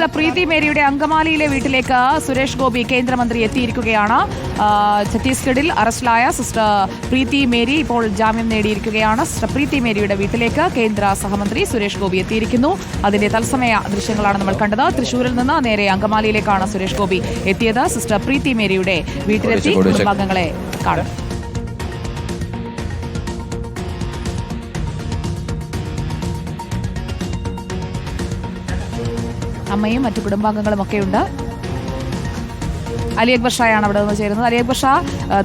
Sister പ്രീതി മേരിയുടെ അങ്കമാലിയിലെ വീട്ടിലേക്ക് സുരേഷ് ഗോപി കേന്ദ്രമന്ത്രി എത്തിയിരിക്കുകയാണ്. ഛത്തീസ്ഗഡിൽ അറസ്റ്റിലായ സിസ്റ്റർ പ്രീതി മേരി ഇപ്പോൾ ജാമ്യം നേടിയിരിക്കുകയാണ്. സിസ്റ്റർ പ്രീതി മേരിയുടെ വീട്ടിലേക്ക് കേന്ദ്ര സഹമന്ത്രി സുരേഷ് ഗോപി എത്തിയിരിക്കുന്നു. അതിന്റെ തത്സമയ ദൃശ്യങ്ങളാണ് നമ്മൾ കണ്ടത്. തൃശൂരിൽ നിന്ന് നേരെ അങ്കമാലിയിലേക്കാണ് സുരേഷ് ഗോപി എത്തിയത്. സിസ്റ്റർ പ്രീതി മേരിയുടെ വീട്ടിലെത്തി കുടുംബാംഗങ്ങളെ കാണും. അമ്മയും മറ്റു കുടുംബാംഗങ്ങളും ഒക്കെ ഉണ്ട് അലി അക്ബർ ഷായാണ് അവിടെ നിന്ന് ചേരുന്നത്. അലി അക്ബർ ഷാ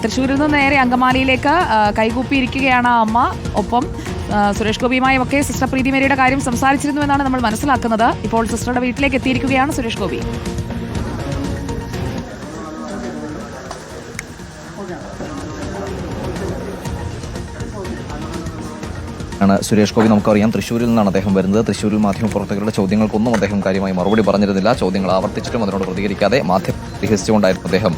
തൃശ്ശൂരിൽ നിന്ന് നേരെ അങ്കമാലിയിലേക്ക് കൈകൂപ്പിയിരിക്കുകയാണ് അമ്മ. ഒപ്പം സുരേഷ് ഗോപിയുമായും ഒക്കെ സിസ്റ്റർ പ്രീതി മേരിയുടെ കാര്യം സംസാരിച്ചിരുന്നു എന്നാണ് നമ്മൾ മനസ്സിലാക്കുന്നത്. ഇപ്പോൾ സിസ്റ്ററുടെ വീട്ടിലേക്ക് എത്തിയിരിക്കുകയാണ് സുരേഷ് ഗോപി. ആണ് സുരേഷ് ഗോപി. നമുക്കറിയാം തൃശ്ശൂരിൽ നിന്നാണ് അദ്ദേഹം വരുന്നത്. തൃശ്ശൂരിൽ മാധ്യമപ്രവർത്തകരുടെ ചോദ്യങ്ങൾക്കൊന്നും അദ്ദേഹം കാര്യമായി മറുപടി പറഞ്ഞിരുന്നില്ല. ചോദ്യങ്ങൾ ആവർത്തിച്ചിട്ടും അതിനോട് പ്രതികരിക്കാതെ മാധ്യമ പരിഹസിച്ചുകൊണ്ടായിരുന്നു അദ്ദേഹം.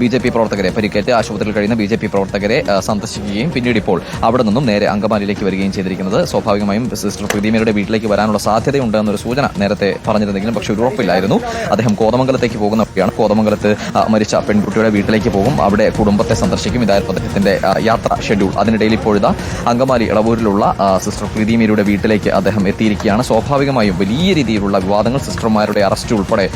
ബി ജെ പി പ്രവർത്തകരെ പരിക്കേറ്റ് ആശുപത്രിയിൽ കഴിയുന്ന ബി ജെ പി പ്രവർത്തകരെ സന്ദർശിക്കുകയും പിന്നീട് ഇപ്പോൾ അവിടെ നിന്നും നേരെ അങ്കമാലിയിലേക്ക് വരികയും ചെയ്തിരിക്കുന്നത്. സ്വാഭാവികമായും സിസ്റ്റർ പ്രതിമയുടെ വീട്ടിലേക്ക് വരാനുള്ള സാധ്യതയുണ്ടെന്നൊരു സൂചന നേരത്തെ പറഞ്ഞിരുന്നെങ്കിലും പക്ഷേ ഒരു ഉറപ്പില്ലായിരുന്നു. അദ്ദേഹം കോതമംഗലത്തേക്ക് പോകുന്നവരെയാണ് കോതമംഗലത്ത് ആ, മരിച്ച പെൺകുട്ടിയുടെ വീട്ടിലേക്ക് പോകും. അവിടെ കുടുംബത്തെ സന്ദർശിക്കും. ഇതായിരുന്നു അദ്ദേഹത്തിന്റെ യാത്രാ ഷെഡ്യൂൾ. അതിനിടയിൽ ഇപ്പോഴിതാ അങ്കമാലി ഇളവൂരിലുള്ള സിസ്റ്റർ പ്രീതിമേരിയുടെ വീട്ടിലേക്ക് അദ്ദേഹം എത്തിയിരിക്കുകയാണ്. സ്വാഭാവികമായും വലിയ രീതിയിലുള്ള വിവാദങ്ങൾ സിസ്റ്റർമാരുടെ അറസ്റ്റ് ഉൾപ്പെടെ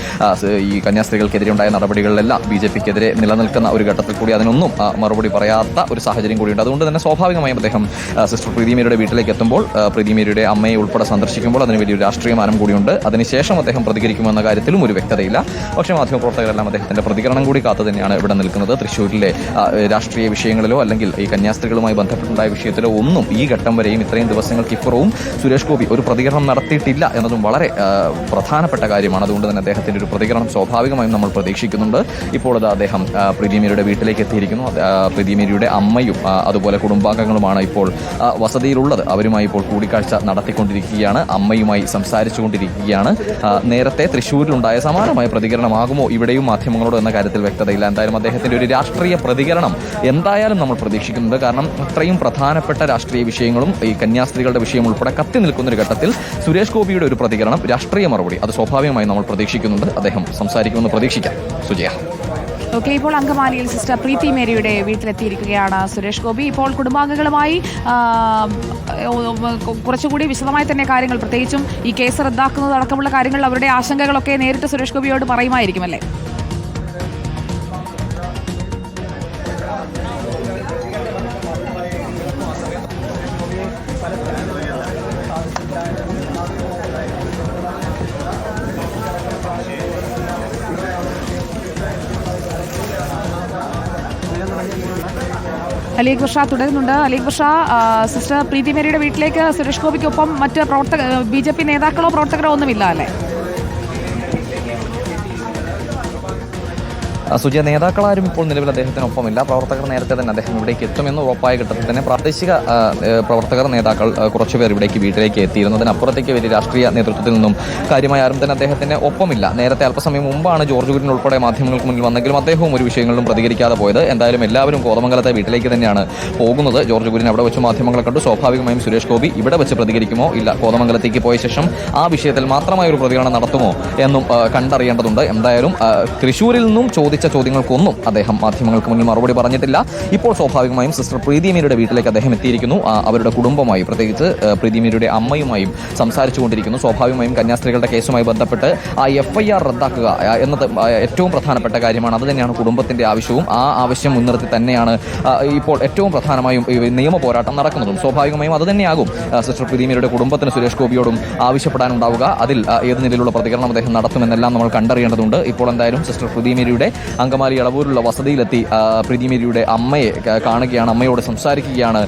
ഈ കന്യാസ്ത്രീകൾക്കെതിരെ ഉണ്ടായ നടപടികളിലെല്ലാം ബി ജെ പിക്കെതിരെ നിലനിൽക്കുന്ന ഒരു ഘട്ടത്തിൽ കൂടി അതിനൊന്നും മറുപടി പറയാത്ത ഒരു സാഹചര്യം കൂടിയുണ്ട് അതുകൊണ്ട് തന്നെ സ്വാഭാവികമായും അദ്ദേഹം സിസ്റ്റർ പ്രീതിമേരിയുടെ വീട്ടിലേക്ക് എത്തുമ്പോൾ പ്രീതിമേരിയുടെ അമ്മയെ ഉൾപ്പെടെ സന്ദർശിക്കുമ്പോൾ അതിന് വലിയൊരു രാഷ്ട്രീയമാനം കൂടിയുണ്ട്. അതിനുശേഷം അദ്ദേഹം പ്രതികരിക്കുമെന്ന കാര്യത്തിലും ഒരു വ്യക്തതയില്ല. പക്ഷേ മാധ്യമപ്രവർത്തകരെല്ലാം അദ്ദേഹത്തിന്റെ പ്രതികരണം കൂടി കാത്തു തന്നെയാണ് ഇവിടെ നിൽക്കുന്നത്. തൃശ്ശൂരിലെ രാഷ്ട്രീയ വിഷയങ്ങളിലോ അല്ലെങ്കിൽ ഈ കന്യാസ്ത്രീകളുമായി ബന്ധപ്പെട്ടുണ്ടായ വിഷയത്തിലോ ഒന്നും ഈ ഘട്ടം വരെയും ഇത്രയും ദിവസങ്ങൾക്ക് ഇപ്പുറവും സുരേഷ് ഗോപി ഒരു പ്രതികരണം നടത്തിയിട്ടില്ല എന്നതും വളരെ പ്രധാനപ്പെട്ട കാര്യമാണ്. അതുകൊണ്ട് തന്നെ അദ്ദേഹത്തിന്റെ ഒരു പ്രതികരണം സ്വാഭാവികമായും നമ്മൾ പ്രതീക്ഷിക്കുന്നുണ്ട് ഇപ്പോൾ അത് അദ്ദേഹം പ്രീതിമേരിയുടെ വീട്ടിലേക്ക് എത്തിയിരിക്കുന്നു. പ്രീതിമേരിയുടെ അമ്മയും അതുപോലെ കുടുംബാംഗങ്ങളുമാണ് ഇപ്പോൾ വസതിയിലുള്ളത്. അവരുമായി ഇപ്പോൾ കൂടിക്കാഴ്ച നടത്തിക്കൊണ്ടിരിക്കുകയാണ്. അമ്മയുമായി സംസാരിച്ചുകൊണ്ടിരിക്കുകയാണ്. കൊണ്ടിരിക്കുകയാണ് നേരത്തെ തൃശ്ശൂരിലുണ്ടായ സമാനമായ പ്രതികരണമാകുമോ? ഇവിടെയും മാധ്യമങ്ങളോട് എന്ന കാര്യത്തിൽ വ്യക്തതയില്ല. എന്തായാലും അദ്ദേഹത്തിന്റെ ഒരു രാഷ്ട്രീയ പ്രതികരണം എന്തായാലും നമ്മൾ പ്രതീക്ഷിക്കുന്നത് കാരണം അത്രയും പ്രധാനപ്പെട്ട രാഷ്ട്രീയ വിഷയങ്ങളും ഈ കന്യാസ്ത്രീകളുടെ വിഷയം ഉൾപ്പെടെ കത്തി നിൽക്കുന്ന ഒരു ഘട്ടത്തിൽ സുരേഷ് ഗോപിയുടെ ഒരു പ്രതികരണം രാഷ്ട്രീയ മറുപടി. അത് സ്വാഭാവികമായി നമ്മൾ പ്രതീക്ഷിക്കുന്നുണ്ട്. അദ്ദേഹം സംസാരിക്കുമെന്ന് പ്രതീക്ഷിക്കാം. സുജയ. ഓക്കെ ഇപ്പോൾ അങ്കമാലിയിൽ സിസ്റ്റർ പ്രീതി മേരിയുടെ വീട്ടിലെത്തിയിരിക്കുകയാണ് സുരേഷ് ഗോപി. ഇപ്പോൾ കുടുംബാംഗങ്ങളുമായി കുറച്ചുകൂടി വിശദമായി തന്നെ കാര്യങ്ങൾ പ്രത്യേകിച്ചും ഈ കേസ് റദ്ദാക്കുന്നത് അടക്കമുള്ള കാര്യങ്ങൾ അവരുടെ ആശങ്കകളൊക്കെ നേരിട്ട് സുരേഷ് ഗോപിയോട് പറയുമായിരിക്കും അല്ലേ? അലീഖ് ബഷ തുടരുന്നുണ്ട്. അലീഖ് ബഷ സിസ്റ്റർ പ്രീതി മേരിയുടെ വീട്ടിലേക്ക് സുരേഷ് ഗോപിക്കൊപ്പം മറ്റ് പ്രവർത്തക ബി ജെ പി നേതാക്കളോ പ്രവർത്തകരോ ഒന്നുമില്ല അല്ലേ? സുജയ നേതാക്കളാരും ഇപ്പോൾ നിലവിൽ അദ്ദേഹത്തിനൊപ്പമില്ല പ്രവർത്തകർ നേരത്തെ തന്നെ അദ്ദേഹം ഇവിടേക്ക് എത്തുമെന്ന് ഉറപ്പായ ഘട്ടത്തിൽ തന്നെ പ്രാദേശിക പ്രവർത്തകർ നേതാക്കൾ കുറച്ചുപേർ ഇവിടേക്ക് വീട്ടിലേക്ക് എത്തിയിരുന്നു അതിനപ്പുറത്തേക്ക് വലിയ രാഷ്ട്രീയ നേതൃത്വത്തിൽ നിന്നും കാര്യമായ ആരും തന്നെ അദ്ദേഹത്തിന് ഒപ്പമില്ല. നേരത്തെ അല്പസമയം മുമ്പാണ് ജോർജ് കുര്യൻ ഉൾപ്പെടെ മാധ്യമങ്ങൾക്ക് മുന്നിൽ വന്നെങ്കിലും അദ്ദേഹവും ഒരു വിഷയങ്ങളിലും പ്രതികരിക്കാതെ പോയത്. എന്തായാലും എല്ലാവരും കോതമംഗലത്തെ വീട്ടിലേക്ക് തന്നെയാണ് പോകുന്നത്. ജോർജ് കുര്യൻ അവിടെ വെച്ച് മാധ്യമങ്ങളെ കണ്ടു. സ്വാഭാവികമായും സുരേഷ് ഗോപി ഇവിടെ വെച്ച് പ്രതികരിക്കുമോ? ഇല്ല കോതമംഗലത്തേക്ക് പോയ ശേഷം ആ വിഷയത്തിൽ മാത്രമായ ഒരു പ്രതികരണം നടത്തുമോ എന്നും കണ്ടറിയേണ്ടതുണ്ട്. എന്തായാലും തൃശൂരിൽ നിന്നും ചോദിച്ച ചോദ്യങ്ങൾക്കൊന്നും അദ്ദേഹം മാധ്യമങ്ങൾക്ക് മുന്നിൽ മറുപടി പറഞ്ഞിട്ടില്ല. ഇപ്പോൾ സ്വാഭാവികമായും സിസ്റ്റർ പ്രീതിമീരയുടെ വീട്ടിലേക്ക് അദ്ദേഹം എത്തിയിരിക്കുന്നു. അവരുടെ കുടുംബമായി പ്രത്യേകിച്ച് പ്രീതിമീരയുടെ അമ്മയുമായും സംസാരിച്ചുകൊണ്ടിരിക്കുന്നു. സ്വാഭാവികമായും കന്യാസ്ത്രീകളുടെ കേസുമായി ബന്ധപ്പെട്ട് ആ എഫ് ഐ ആർ റദ്ദാക്കുക എന്നത് ഏറ്റവും പ്രധാനപ്പെട്ട കാര്യമാണ്. അത് തന്നെയാണ് കുടുംബത്തിന്റെ ആവശ്യവും. ആ ആവശ്യം മുൻനിർത്തി തന്നെയാണ് ഇപ്പോൾ ഏറ്റവും പ്രധാനമായും നിയമ പോരാട്ടം നടക്കുന്നതും. സ്വാഭാവികമായും അത് തന്നെയാകും. സിസ്റ്റർ പ്രീതിമീരയുടെ കുടുംബത്തിന് സുരേഷ് ഗോപിയോടും ആവശ്യപ്പെടാനുണ്ടാവുക. അതിൽ ഏത് നിലയിലുള്ള പ്രതികരണം അദ്ദേഹം നടത്തുമെന്നെല്ലാം നമ്മൾ കണ്ടറിയേണ്ടതുണ്ട്. ഇപ്പോൾ എന്തായാലും സിസ്റ്റർ പ്രീതിമേരിയുടെ അങ്കമാലി ഇളവൂരുള്ള വസതിയിലെത്തി പ്രീതിമേരിയുടെ അമ്മയെ കാണുകയാണ് അമ്മയോട് സംസാരിക്കുകയാണ്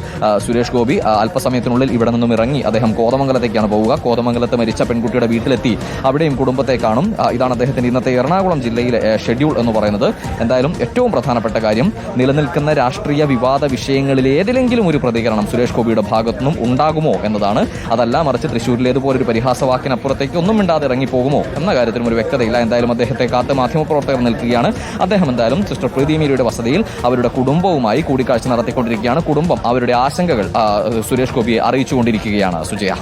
സുരേഷ് ഗോപി. അല്പസമയത്തിനുള്ളിൽ ഇവിടെ നിന്നും ഇറങ്ങി അദ്ദേഹം കോതമംഗലത്തേക്കാണ് പോവുക. കോതമംഗലത്ത് മരിച്ച പെൺകുട്ടിയുടെ വീട്ടിലെത്തി. അവിടെയും കുടുംബത്തെ കാണും. ഇതാണ് അദ്ദേഹത്തിന്റെ ഇന്നത്തെ എറണാകുളം ജില്ലയിലെ ഷെഡ്യൂൾ എന്ന് പറയുന്നത്. എന്തായാലും ഏറ്റവും പ്രധാനപ്പെട്ട കാര്യം നിലനിൽക്കുന്ന രാഷ്ട്രീയ വിവാദ വിഷയങ്ങളിൽ ഏതിലെങ്കിലും ഒരു പ്രതികരണം സുരേഷ് ഗോപിയുടെ ഭാഗത്തുനിന്നും ഉണ്ടാകുമോ എന്നതാണ്. അതല്ല മറിച്ച് തൃശ്ശൂരിലേതുപോലെ ഒരു പരിഹാസവാക്കിനപ്പുറത്തേക്ക് ഒന്നും മിണ്ടാതെ ഇറങ്ങിപ്പോകുമോ എന്ന കാര്യത്തിലും ഒരു വ്യക്തതയില്ല. എന്തായാലും അദ്ദേഹത്തെ കാത്ത് മാധ്യമപ്രവർത്തകർ നിൽക്കുകയാണ്. അദ്ദേഹം എന്തായാലും സിസ്റ്റർ പ്രീതിമീരിയുടെ വസതിയിൽ അവരുടെ കുടുംബവുമായി കൂടിക്കാഴ്ച നടത്തിക്കൊണ്ടിരിക്കുകയാണ്. കുടുംബം അവരുടെ ആശങ്കകൾ സുരേഷ് ഗോപിയെ അറിയിച്ചുകൊണ്ടിരിക്കുകയാണ് സുജയ.